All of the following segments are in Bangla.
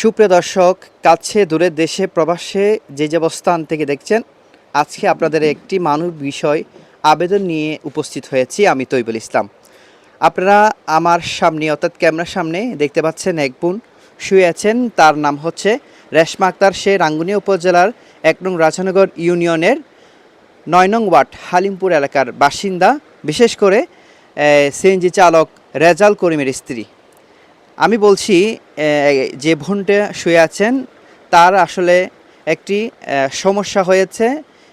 সুপ্রিয় দর্শক, কাছে দূরে দেশে প্রবাসে যে যে অবস্থান থেকে দেখছেন, আজকে আপনাদের একটি মানব বিষয় আবেদন নিয়ে উপস্থিত হয়েছি আমি তৈবুল ইসলাম। আপনারা আমার সামনে, অর্থাৎ ক্যামেরার সামনে, দেখতে পাচ্ছেন এক বোন শুয়ে আছেন। তার নাম হচ্ছে রেশমা আক্তার। সে রাঙ্গুনিয়া উপজেলার এক নং রাজনগর ইউনিয়নের নয় নং ওয়ার্ড, হালিমপুর এলাকার বাসিন্দা। বিশেষ করে সিএনজি চালক রেজাল করিমের স্ত্রী। আমি বলছি যে বোনটা শুয়ে আছেন, তার আসলে একটি সমস্যা হয়েছে।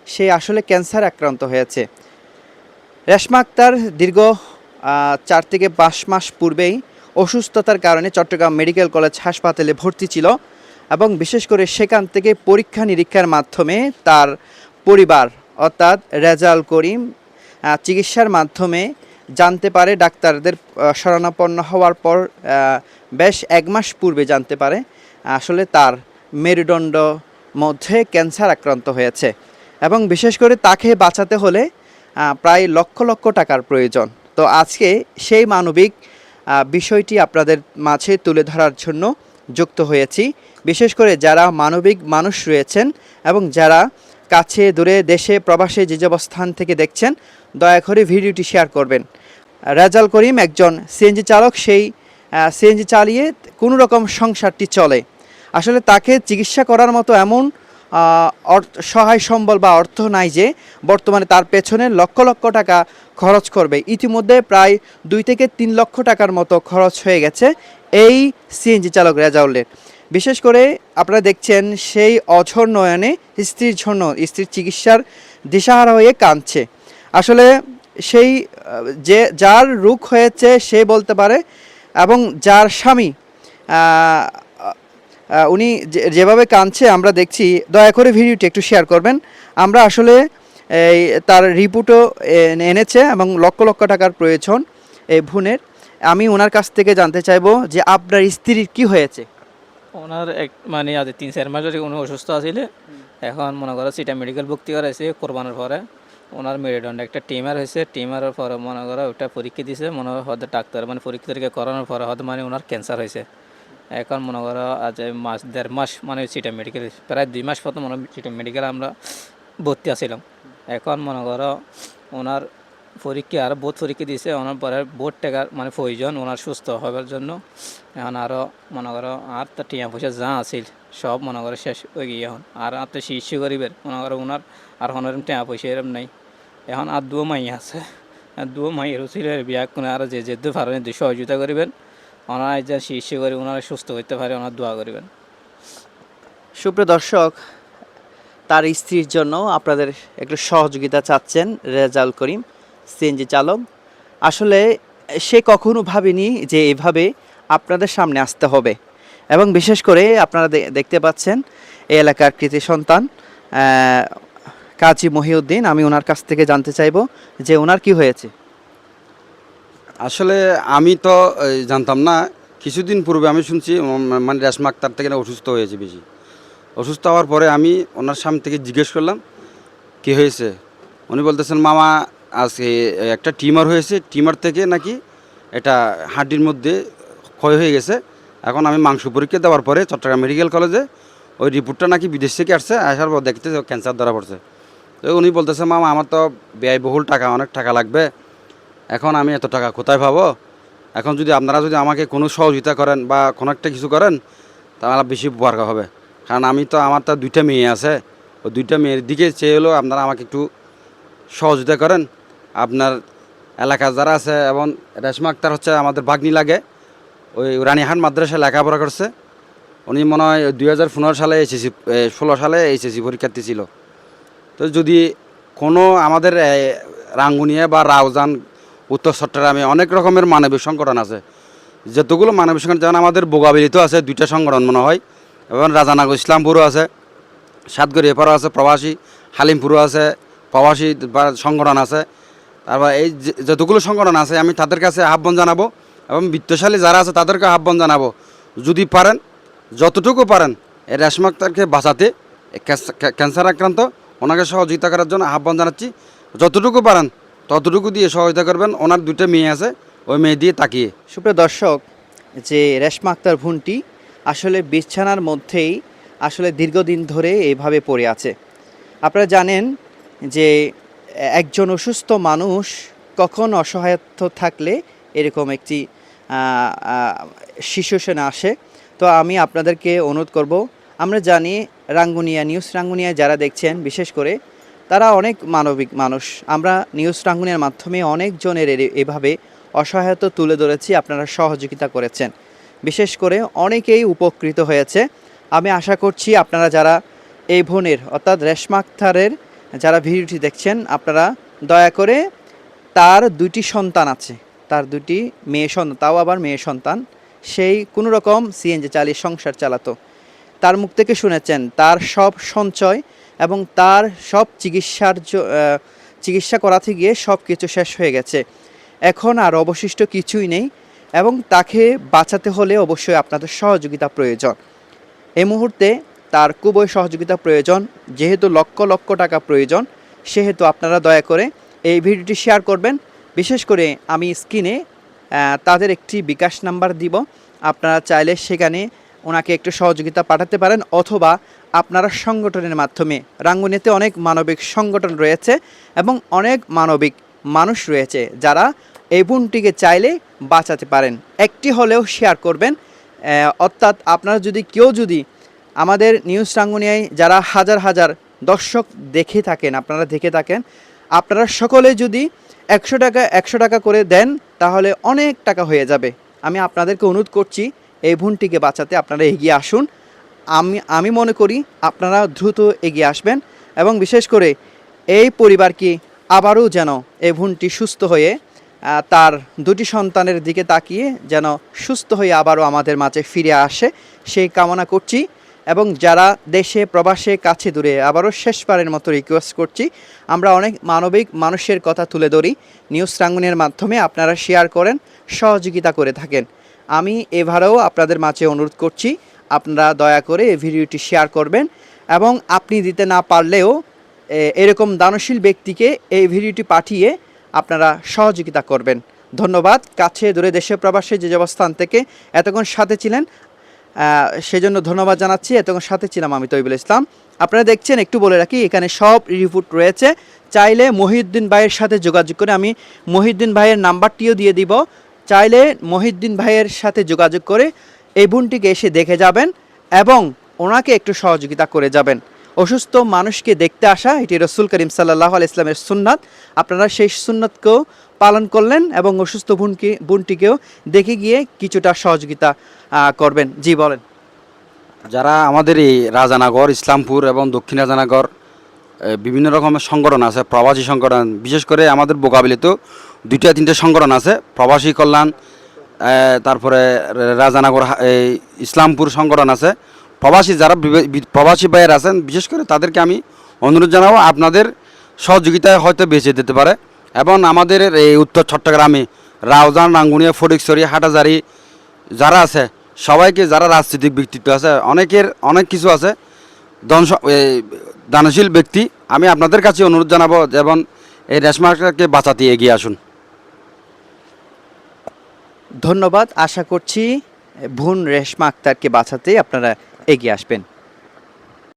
সে আসলে ক্যান্সার আক্রান্ত হয়েছে। রেশমা আক্তার দীর্ঘ চার থেকে পাঁচ মাস পূর্বেই অসুস্থতার কারণে চট্টগ্রাম মেডিকেল কলেজ হাসপাতালে ভর্তি ছিল এবং বিশেষ করে সেখান থেকে পরীক্ষা নিরীক্ষার মাধ্যমে তার পরিবার, অর্থাৎ রেজাল করিম চিকিৎসার মাধ্যমে জানতে পারে, ডাক্তারদের শরণাপন্ন হওয়ার পর বেশ এক মাস পূর্বে জানতে পারে, আসলে তার মেরুদণ্ড মধ্যে ক্যান্সার আক্রান্ত হয়েছে এবং বিশেষ করে তাকে বাঁচাতে হলে প্রায় লক্ষ লক্ষ টাকার প্রয়োজন। তো আজকে সেই মানবিক বিষয়টি আপনাদের মাঝে তুলে ধরার জন্য যুক্ত হয়েছি। বিশেষ করে যারা মানবিক মানুষ রয়েছেন এবং যারা কাছে, দূরে, দেশে, প্রবাসে যে অবস্থান থেকে দেখছেন, দয়া করে ভিডিওটি শেয়ার করবেন। রাজাল করিম একজন সিএনজি চালক, সেই সিএনজি চালিয়ে কোনো রকম সংসারটি চলে। আসলে তাকে চিকিৎসা করার মতো এমন সহায় সম্বল বা অর্থ নাই যে বর্তমানে তার পেছনে লক্ষ লক্ষ টাকা খরচ করবে। ইতিমধ্যে প্রায় দুই থেকে তিন লক্ষ টাকার মতো খরচ হয়ে গেছে এই সিএনজি চালক রেজাউলের। বিশেষ করে আপনারা দেখছেন সেই অঝর নয়নে স্ত্রীর জন্য স্ত্রীর চিকিৎসার দিশাহারা হয়ে কাঁদছে। আসলে সেই, যে, যার রোগ হয়েছে সে বলতে পারে এবং যার স্বামী উনি যেভাবে কাঁদছে আমরা দেখছি, দয়া করে ভিডিওটি একটু শেয়ার করবেন। আমরা আসলে এই তার রিপোর্টও এনেছে এবং লক্ষ লক্ষ টাকার প্রয়োজন এই ভুনের আমি ওনার কাছ থেকে জানতে চাইব যে আপনার স্ত্রীর কি হয়েছে। ওনার এক মানে আজ তিন চার মাস ধরে উনি অসুস্থ আছিলে। এখন মনে করো সেটা মেডিকেল ভর্তি করাইছে কোরবানোর পরে ওনার মেরুদণ্ড একটা টিমার হয়েছে টিমারের পরে মনে করো ওটা পরীক্ষা দিছে। মনে হয় হয়তো ডাক্তার মানে পরীক্ষা টরীক্ষা করানোর পরে হয়তো মানে ওনার ক্যান্সার হয়েছে এখন মনে করো আজ মাস দেড় মাস মানে সেটা মেডিকেল প্রায় দুই মাস পর মনে সেটা মেডিকেল আমরা ভর্তি আছিলাম। এখন মনে করো ওনার পরীক্ষা আর বোধ পরীক্ষা দিয়েছে, ওনার পরে বোধ টাকার মানে প্রয়োজন, ওনার সুস্থ হবার জন্য। এখন আরও মনে করো আর তো টিয়া পয়সা যা আছিল, সব মনে করো শেষ হয়ে গিয়ে এখন। আর আর তো শিশু গরিবের মনে করো ওনার আর হনারম টিয়া পয়সা এরম নাই। এখন আর দুও মাই আছে দুও মাই ছিল বিয়া কোনো আর যে যেতে পারেন দুই সহযোগিতা করিবেন, ওনারা যে শিশু করি ওনারা সুস্থ হইতে পারে, ওনার দোয়া করিবেন। সুপ্রিয় দর্শক, তার স্ত্রীর জন্য আপনাদের একটু সহযোগিতা চাচ্ছেন রেজাল করিম। সিএনজি চালক। আসলে সে কখনো ভাবেনি যে এভাবে আপনাদের সামনে আসতে হবে। এবং বিশেষ করে আপনারা দেখতে পাচ্ছেন, এই এলাকার কৃতি সন্তান কাজী মহিউদ্দিন, আমি ওনার কাছ থেকে জানতে চাইব যে ওনার কি হয়েছে। আসলে আমি তো জানতাম না। কিছুদিন পূর্বে আমি শুনছি মানে রেশমা আক্তার থেকে অসুস্থ হয়েছে বেশি। অসুস্থ হওয়ার পরে আমি ওনার সামনে থেকে জিজ্ঞেস করলাম, কি হয়েছে? উনি বলতেছেন, মামা আজকে একটা টিমার হয়েছে, টিমার থেকে নাকি এটা হাড্ডির মধ্যে ক্ষয় হয়ে গেছে। এখন আমি মাংস পরীক্ষা দেওয়ার পরে চট্টগ্রাম মেডিকেল কলেজে ওই রিপোর্টটা নাকি বিদেশ থেকে আসছে, আসার পর দেখতে ক্যান্সার ধরা পড়ছে। তো উনি বলতেছে, মামা, আমার তো ব্যয়বহুল টাকা, অনেক টাকা লাগবে। এখন আমি এত টাকা কোথায় পাবো? এখন যদি আপনারা যদি আমাকে কোনো সহযোগিতা করেন বা কোনো একটা কিছু করেন, তাহলে বেশি উপকার হবে। কারণ আমি তো, আমার তো দুইটা মেয়ে আছে। ওই দুইটা মেয়ের দিকে চেয়ে হলেও আপনারা আমাকে একটু সহযোগিতা করেন। আপনার এলাকা যারা আছে এবং রেশমা আক্তার হচ্ছে আমাদের বাগনি লাগে, ওই রানীহাট মাদ্রাসায় লেখাপড়া করছে। উনি মনে হয় দুই হাজার পনেরো সালে এইচএসি ষোলো সালে এইচএসি পরীক্ষার্থী ছিল। তো যদি কোনো আমাদের রাঙ্গুনিয়া বা রাউজান, উত্তর চট্টগ্রামে অনেক রকমের মানবিক সংগঠন আছে। যতগুলো মানবিক সংগঠন, যেমন আমাদের বোগাবিলিতে আছে, দুইটা সংগঠন মনে হয়। এবং রাজানগর ইসলামপুরও আছে সাতগড়ি এপারও আছে, প্রবাসী হালিমপুরও আছে, প্রবাসী সংগঠন আছে। তারপর এই যতগুলো সংগঠন আছে, আমি তাদের কাছে আহ্বান জানাব এবং বিত্তশালী যারা আছে, তাদেরকে আহ্বান জানাব। যদি পারেন, যতটুকু পারেন, এই রেশমা আক্তারকে বাঁচাতে ক্যান্সার- ক্যান্সার আক্রান্ত, ওনাকে সহযোগিতা করার জন্য আহ্বান জানাচ্ছি। যতটুকু পারেন, ততটুকু দিয়ে সহযোগিতা করবেন। ওনার দুটো মেয়ে আছে, ওই মেয়ে দিয়ে তাকিয়ে। সুপ্রিয় দর্শক, যে রেশমা আক্তার ভুনটি আসলে বিছানার মধ্যেই আসলে দীর্ঘদিন ধরে এইভাবে পড়ে আছে। আপনারা জানেন যে একজন অসুস্থ মানুষ কখন অসহায়ত্ব থাকলে এরকম একটি শিশু সেনা আসে? তো আমি আপনাদেরকে অনুরোধ করব, আমরা জানি রাঙ্গুনিয়া, নিউজ রাঙ্গুনিয়া যারা দেখছেন, বিশেষ করে তারা অনেক মানবিক মানুষ। আমরা নিউজ রাঙ্গুনিয়ার মাধ্যমে অনেকজনের এভাবে অসহায়তা তুলে ধরেছি, আপনারা সহযোগিতা করেছেন। বিশেষ করে অনেকেই উপকৃত হয়েছে। আমি আশা করছি আপনারা যারা এই বোনের অর্থাৎ রেশমা আক্তারের যারা ভিডিওটি দেখছেন, আপনারা দয়া করে তার দুটি সন্তান আছে। তার দুটি মেয়ে সন্তান তাও আবার মেয়ে সন্তান। সেই কোনো রকম সিএনজি চালিয়ে সংসার চালাতো। তার মুখ থেকে শুনেছেন, তার সব সঞ্চয় এবং তার সব চিকিৎসার চিকিৎসা করাতে গিয়ে সব কিছু শেষ হয়ে গেছে। এখন আর অবশিষ্ট কিছুই নেই এবং তাকে বাঁচাতে হলে অবশ্যই আপনাদের সহযোগিতা প্রয়োজন। এই মুহূর্তে তার খুবই সহযোগিতা প্রয়োজন, যেহেতু লক্ষ লক্ষ টাকা প্রয়োজন, সেহেতু আপনারা দয়া করে এই ভিডিওটি শেয়ার করবেন। বিশেষ করে আমি স্ক্রিনে তাদের একটি বিকাশ নাম্বার দিব। আপনারা চাইলে সেখানে ওনাকে একটু সহযোগিতা পাঠাতে পারেন, অথবা আপনারা সংগঠনের মাধ্যমে। রাঙ্গুনিতে অনেক মানবিক সংগঠন রয়েছে এবং অনেক মানবিক মানুষ রয়েছে যারা এই বোনটিকে চাইলে বাঁচাতে পারেন। একটি হলেও শেয়ার করবেন অর্থাৎ আপনারা যদি কেউ যদি আমাদের নিউজ রাঙ্গুনিয়ায় যারা হাজার হাজার দর্শক দেখে থাকেন, আপনারা দেখে থাকেন, আপনারা সকলে যদি একশো টাকা একশো টাকা করে দেন, তাহলে অনেক টাকা হয়ে যাবে। আমি আপনাদেরকে অনুরোধ করছি, এই বোনটিকে বাঁচাতে আপনারা এগিয়ে আসুন। আমি আমি মনে করি আপনারা দ্রুত এগিয়ে আসবেন এবং বিশেষ করে এই পরিবারকে আবারও যেন এই বোনটি সুস্থ হয়ে তার দুটি সন্তানের দিকে তাকিয়ে যেন সুস্থ হয়ে আবারও আমাদের মাঝে ফিরে আসে। সেই কামনা করছি। এবং যারা দেশে, প্রবাসে, কাছে দূরে আবারও শেষবারের মতো রিকোয়েস্ট করছি, আমরা অনেক মানবিক মানুষের কথা তুলে ধরি নিউজ রাঙ্গুনের মাধ্যমে আপনারা শেয়ার করেন, সহযোগিতা করে থাকেন। আমি এবারেও আপনাদের মাঝে অনুরোধ করছি, আপনারা দয়া করে এই ভিডিওটি শেয়ার করবেন এবং আপনি দিতে না পারলেও এরকম দানশীল ব্যক্তিকে এই ভিডিওটি পাঠিয়ে আপনারা সহযোগিতা করবেন। ধন্যবাদ। কাছে, দূরে, দেশে, প্রবাসে যে অবস্থান থেকে এতক্ষণ সাথে ছিলেন সেজন্য ধন্যবাদ জানাচ্ছি। এতক্ষণ সাথে ছিলাম আমি তৈবুল ইসলাম। আপনারা দেখছেন, একটু বলে রাখি, এখানে সব রিপোর্ট রয়েছে। চাইলে মহিউদ্দিন ভাইয়ের সাথে যোগাযোগ করে আমি মহিউদ্দিন ভাইয়ের নাম্বারটিও দিয়ে দিব। চাইলে মহিউদ্দিন ভাইয়ের সাথে যোগাযোগ করে এই বোনটিকে এসে দেখে যাবেন এবং ওনাকে একটু সহযোগিতা করে যাবেন। অসুস্থ মানুষকে দেখতে আসা, এটি রসুল করিম সাল্লাহ আল ইসলামের সুন্নাত। আপনারা সেই সুন্নাতকেও পালন করলেন এবং অসুস্থ বোনকে বোনটিকেও দেখে গিয়ে কিছুটা সহযোগিতা করবেন। জি, বলেন। যারা আমাদের এই রাজানগর, ইসলামপুর এবং দক্ষিণ রাজানগর বিভিন্ন রকমের সংগঠন আছে, প্রবাসী সংগঠন, বিশেষ করে আমাদের বোকাবিলিতেও দুইটা, তিনটে সংগঠন আছে, প্রবাসী কল্যাণ তারপরে রাজানগর ইসলামপুর সংগঠন আছে। প্রবাসী যারা প্রবাসী ভাইয়ের আছেন, বিশেষ করে তাদেরকে আমি অনুরোধ জানাব, আপনাদের সহযোগিতায় হয়তো বেঁচে দিতে পারে। এবং আমাদের এই উত্তর চট্টগ্রামে রাউজান, রাঙ্গুনিয়া, ফটিকছড়ি, হাটাজারি যারা আছে, সবাইকে যারা রাজনৈতিক ব্যক্তিত্ব আছে, অনেকের অনেক কিছু আছে, ধন দানশীল ব্যক্তি, আমি আপনাদের কাছে অনুরোধ জানাব যেমন এই রেশমাকে বাঁচাতে এগিয়ে আসুন। ধন্যবাদ, আশা করছি ভুন রেশমা আক্তারকে বাঁচাতে আপনারা এগিয়ে আসবেন।